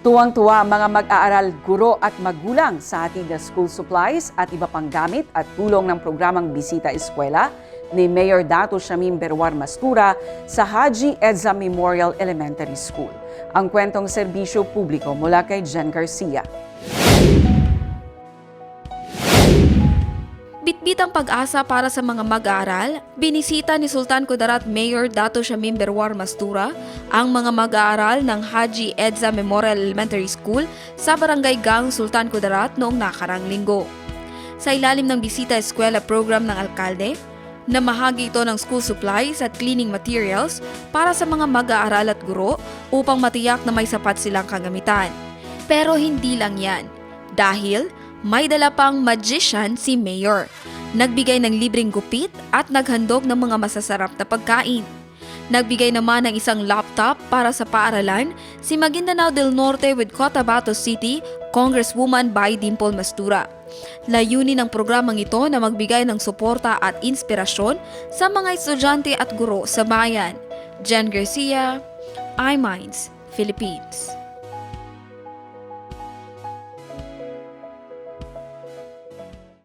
Tuwang-tuwa ang mga mag-aaral, guro at magulang sa hatid na school supplies at iba pang gamit at tulong ng programang Bisita Eskwela ni Mayor Dato Shamim Berwar Mastura sa Haji Edza Memorial Elementary School. Ang kwentong serbisyo publiko mula kay Jen Garcia. Bitbit ang pag-asa para sa mga mag-aaral, binisita ni Sultan Kudarat Mayor Dato Shamim Berwar Mastura ang mga mag-aaral ng Haji Edza Memorial Elementary School sa Barangay Gang Sultan Kudarat noong nakarang linggo. Sa ilalim ng Bisita Eskwela program ng alkalde, namahagi ito ng school supplies at cleaning materials para sa mga mag-aaral at guro upang matiyak na may sapat silang kagamitan. Pero hindi lang yan. Dahil may dala pang magician si Mayor. Nagbigay ng libreng gupit at naghandog ng mga masasarap na pagkain. Nagbigay naman ng isang laptop para sa paaralan si Maguindanao del Norte with Cotabato City Congresswoman Bai Dimple Mastura. Layunin ng programang ito na magbigay ng suporta at inspirasyon sa mga estudyante at guro sa bayan. Jen Garcia, iMinds, Philippines.